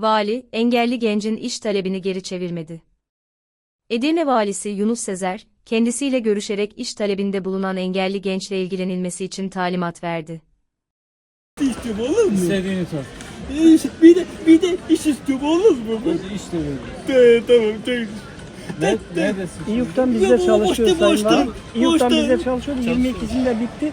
Vali, engelli gencin iş talebini geri çevirmedi. Edirne valisi Yunus Sezer, kendisiyle görüşerek iş talebinde bulunan engelli gençle ilgilenilmesi için talimat verdi. İstiyorum olur mu? İstediğini sor. İş, bir de bir de iş istiyorum olur mu? Önce iş de verin. Tamam tamam. Ne, neredesin? İYUK'tan bizde Ya çalışıyor Sayın boşta, Valim. İYUK'tan boşta. bizde çalışıyor. 22'sinde bitti.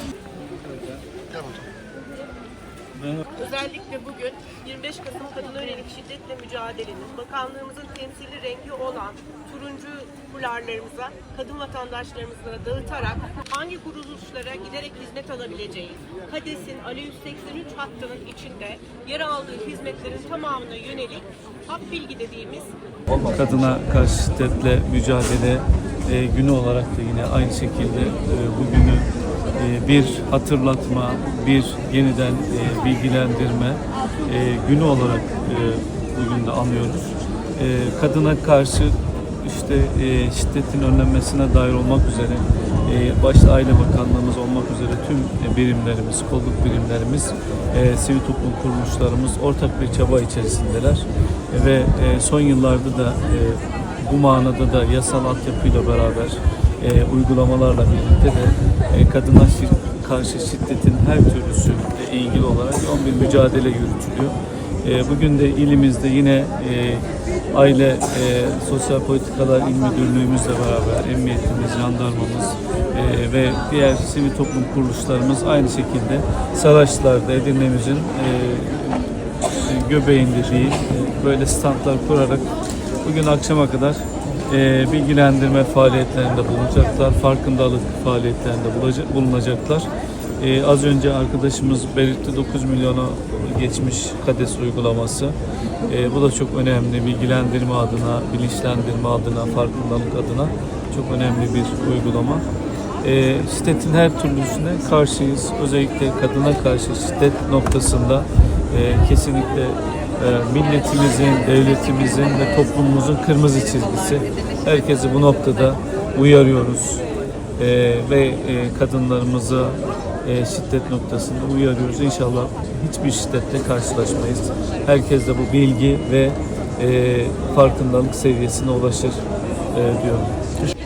Özellikle bugün 25 Kasım kadına yönelik şiddetle mücadelenin bakanlığımızın temsili rengi olan turuncu fularlarımıza, kadın vatandaşlarımıza dağıtarak hangi kuruluşlara giderek hizmet alabileceği, KADES'in Ali 183 hattının içinde yer aldığı hizmetlerin tamamına yönelik hap bilgi dediğimiz kadına karşı şiddetle mücadele e, günü olarak da yine aynı şekilde e, bugünü ee, bir hatırlatma, bir yeniden e, bilgilendirme e, günü olarak e, bugün de anıyoruz. Kadına karşı işte şiddetin önlenmesine dair olmak üzere başta Aile Bakanlığımız olmak üzere tüm birimlerimiz, kolluk birimlerimiz, sivil toplum kuruluşlarımız ortak bir çaba içerisindeler ve son yıllarda da bu manada da yasal altyapıyla beraber e, uygulamalarla birlikte de e, kadına şir karşı şiddetin her türlüsüyle ilgili olarak yoğun bir mücadele yürütülüyor. E, bugün de ilimizde yine e, Aile e, Sosyal Politikalar İl Müdürlüğümüzle beraber emniyetimiz, jandarmamız e, ve diğer sivil toplum kuruluşlarımız aynı şekilde Saraçlar'da Edirne'mizin e, e, göbeğinde değil e, böyle standlar kurarak bugün akşama kadar ee, bilgilendirme faaliyetlerinde bulunacaklar, farkındalık faaliyetlerinde bulunacaklar. E, az önce arkadaşımız belirtti 9 milyona geçmiş KADES uygulaması. E, bu da çok önemli bilgilendirme adına, bilinçlendirme adına, farkındalık adına çok önemli bir uygulama. E, şiddetin her türlüsüne karşıyız. Özellikle kadına karşı şiddet noktasında e, kesinlikle ee, milletimizin, devletimizin ve toplumumuzun kırmızı çizgisi. Herkesi bu noktada uyarıyoruz ee, ve e, kadınlarımızı e, şiddet noktasında uyarıyoruz. İnşallah hiçbir şiddetle karşılaşmayız. Herkes de bu bilgi ve e, farkındalık seviyesine ulaşır e, diyorum.